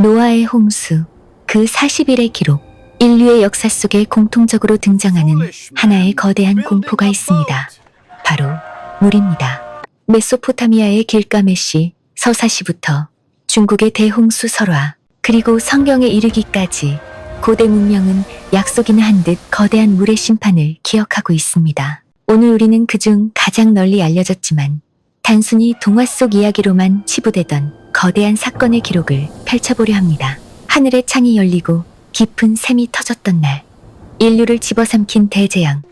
노아의 홍수, 그 40일의 기록, 인류의 역사 속에 공통적으로 등장하는 하나의 거대한 공포가 있습니다. 바로 물입니다. 메소포타미아의 길가메시, 서사시부터 중국의 대홍수 설화, 그리고 성경에 이르기까지 고대 문명은 약속이나 한 듯 거대한 물의 심판을 기억하고 있습니다. 오늘 우리는 그중 가장 널리 알려졌지만 단순히 동화 속 이야기로만 치부되던 거대한 사건의 기록을 펼쳐보려 합니다. 하늘의 창이 열리고 깊은 샘이 터졌던 날, 인류를 집어삼킨 대재앙,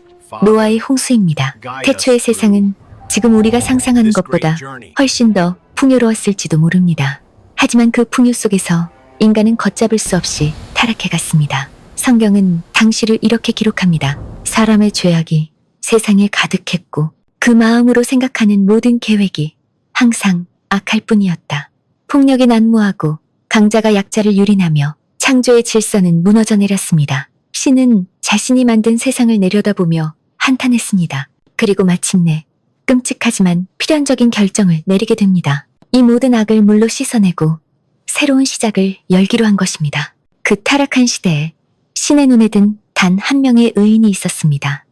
노아의 홍수입니다. 태초의 세상은 지금 우리가 상상하는 것보다 훨씬 더 풍요로웠을지도 모릅니다. 하지만 그 풍요 속에서 인간은 걷잡을 수 없이 타락해 갔습니다. 성경은 당시를 이렇게 기록합니다. 사람의 죄악이 세상에 가득했고 그 마음으로 생각하는 모든 계획이 항상 악할 뿐이었다. 폭력이 난무하고 강자가 약자를 유린하며 창조의 질서는 무너져 내렸습니다. 신은 자신이 만든 세상을 내려다보며 한탄했습니다. 그리고 마침내 끔찍하지만 필연적인 결정을 내리게 됩니다. 이 모든 악을 물로 씻어내고 새로운 시작을 열기로 한 것입니다. 그 타락한 시대에 신의 눈에 든 단 한 명의 의인이 있었습니다.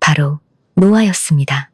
바로 노아였습니다.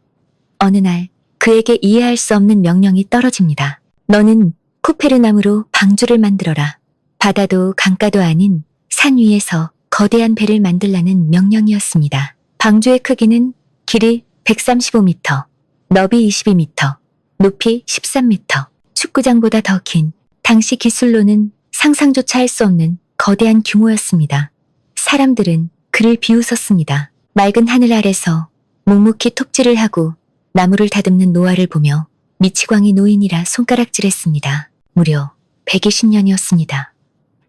어느 날 그에게 이해할 수 없는 명령이 떨어집니다. 너는 코페르나무로 방주를 만들어라. 바다도 강가도 아닌 산 위에서 거대한 배를 만들라는 명령이었습니다. 방주의 크기는 길이 135m, 너비 22m, 높이 13m, 축구장보다 더 긴 당시 기술로는 상상조차 할 수 없는 거대한 규모였습니다. 사람들은 그를 비웃었습니다. 맑은 하늘 아래서 묵묵히 톱질을 하고 나무를 다듬는 노아를 보며 미치광이 노인이라 손가락질했습니다. 무려 120년이었습니다.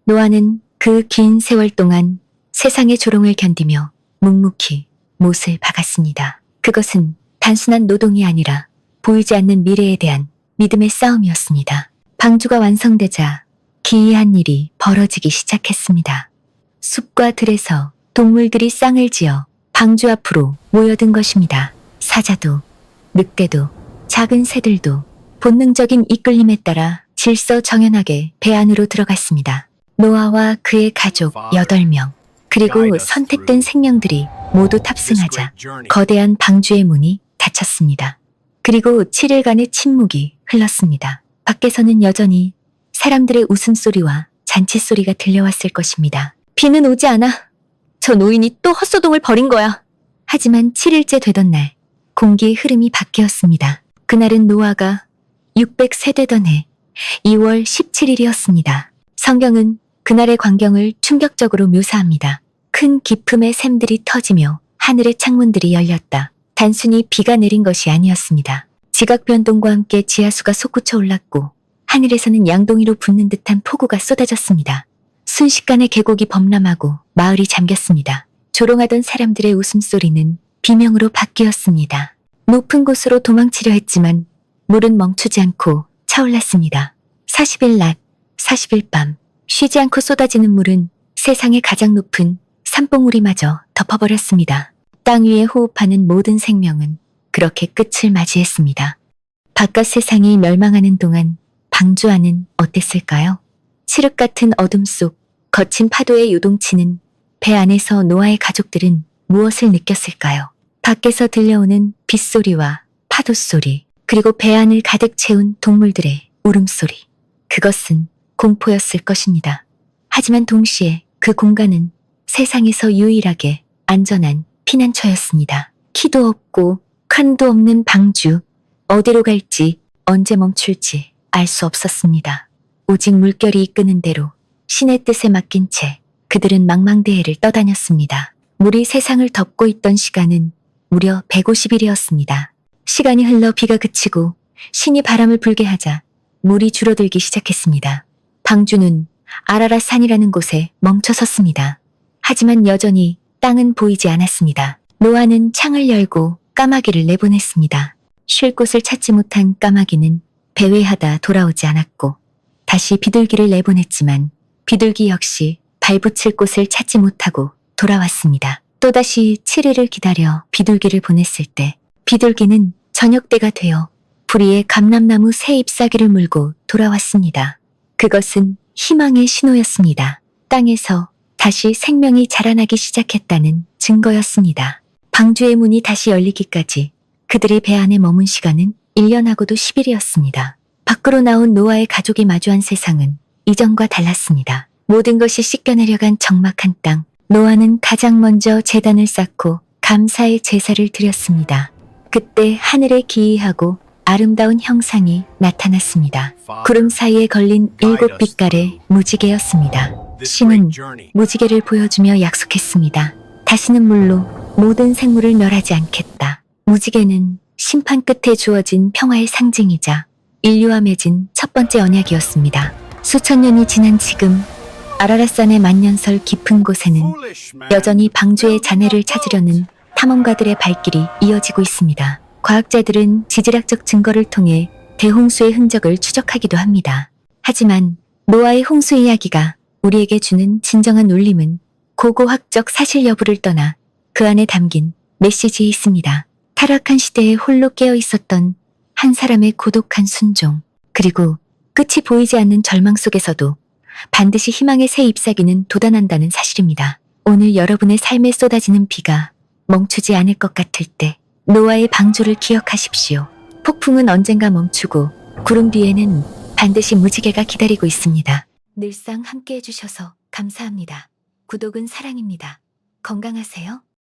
노아는 그 긴 세월 동안 세상의 조롱을 견디며 묵묵히 못을 박았습니다. 그것은 단순한 노동이 아니라 보이지 않는 미래에 대한 믿음의 싸움이었습니다. 방주가 완성되자 기이한 일이 벌어지기 시작했습니다. 숲과 들에서 동물들이 쌍을 지어 방주 앞으로 모여든 것입니다. 사자도, 늑대도, 작은 새들도 본능적인 이끌림에 따라 질서 정연하게 배 안으로 들어갔습니다. 노아와 그의 가족 8명, 그리고 선택된 생명들이 모두 탑승하자 거대한 방주의 문이 닫혔습니다. 그리고 7일간의 침묵이 흘렀습니다. 밖에서는 여전히 사람들의 웃음소리와 잔치소리가 들려왔을 것입니다. 비는 오지 않아. 저 노인이 또 헛소동을 벌인 거야. 하지만 7일째 되던 날, 공기의 흐름이 바뀌었습니다. 그날은 노아가 600세 되던 해 2월 17일이었습니다. 성경은 그날의 광경을 충격적으로 묘사합니다. 큰 기품의 샘들이 터지며 하늘의 창문들이 열렸다. 단순히 비가 내린 것이 아니었습니다. 지각 변동과 함께 지하수가 솟구쳐 올랐고 하늘에서는 양동이로 붓는 듯한 폭우가 쏟아졌습니다. 순식간에 계곡이 범람하고 마을이 잠겼습니다. 조롱하던 사람들의 웃음소리는 비명으로 바뀌었습니다. 높은 곳으로 도망치려 했지만 물은 멈추지 않고 차올랐습니다. 40일 낮, 40일 밤, 쉬지 않고 쏟아지는 물은 세상의 가장 높은 산봉우리마저 덮어버렸습니다. 땅 위에 호흡하는 모든 생명은 그렇게 끝을 맞이했습니다. 바깥 세상이 멸망하는 동안 방주 안은 어땠을까요? 칠흑 같은 어둠 속 거친 파도의 요동치는 배 안에서 노아의 가족들은 무엇을 느꼈을까요? 밖에서 들려오는 빗소리와 파도 소리, 그리고 배 안을 가득 채운 동물들의 울음소리. 그것은 공포였을 것입니다. 하지만 동시에 그 공간은 세상에서 유일하게 안전한 피난처였습니다. 키도 없고 칸도 없는 방주, 어디로 갈지 언제 멈출지 알 수 없었습니다. 오직 물결이 이끄는 대로 신의 뜻에 맡긴 채 그들은 망망대해를 떠다녔습니다. 물이 세상을 덮고 있던 시간은 무려 150일이었습니다. 시간이 흘러 비가 그치고 신이 바람을 불게 하자 물이 줄어들기 시작했습니다. 방주는 아라라 산이라는 곳에 멈춰 섰습니다. 하지만 여전히 땅은 보이지 않았습니다. 노아는 창을 열고 까마귀를 내보냈습니다. 쉴 곳을 찾지 못한 까마귀는 배회하다 돌아오지 않았고 다시 비둘기를 내보냈지만 비둘기 역시 발붙일 곳을 찾지 못하고 돌아왔습니다. 또다시 7일을 기다려 비둘기를 보냈을 때 비둘기는 저녁 때가 되어 부리에 감람나무 새 잎사귀를 물고 돌아왔습니다. 그것은 희망의 신호였습니다. 땅에서 다시 생명이 자라나기 시작했다는 증거였습니다. 방주의 문이 다시 열리기까지 그들이 배 안에 머문 시간은 1년하고도 10일이었습니다. 밖으로 나온 노아의 가족이 마주한 세상은 이전과 달랐습니다. 모든 것이 씻겨내려간 적막한 땅. 노아는 가장 먼저 재단을 쌓고 감사의 제사를 드렸습니다. 그때 하늘에 기이하고 아름다운 형상이 나타났습니다. 구름 사이에 걸린 일곱 빛깔의 무지개였습니다. 신은 무지개를 보여주며 약속했습니다. 다시는 물로 모든 생물을 멸하지 않겠다. 무지개는 심판 끝에 주어진 평화의 상징이자 인류와 맺은 첫 번째 언약이었습니다. 수천 년이 지난 지금 아라라산의 만년설 깊은 곳에는 여전히 방주의 잔해를 찾으려는 탐험가들의 발길이 이어지고 있습니다. 과학자들은 지질학적 증거를 통해 대홍수의 흔적을 추적하기도 합니다. 하지만 노아의 홍수 이야기가 우리에게 주는 진정한 울림은 고고학적 사실 여부를 떠나 그 안에 담긴 메시지에 있습니다. 타락한 시대에 홀로 깨어 있었던 한 사람의 고독한 순종, 그리고 끝이 보이지 않는 절망 속에서도 반드시 희망의 새 잎사귀는 돋아난다는 사실입니다. 오늘 여러분의 삶에 쏟아지는 비가 멈추지 않을 것 같을 때 노아의 방주를 기억하십시오. 폭풍은 언젠가 멈추고 구름 뒤에는 반드시 무지개가 기다리고 있습니다. 늘상 함께 해주셔서 감사합니다. 구독은 사랑입니다. 건강하세요.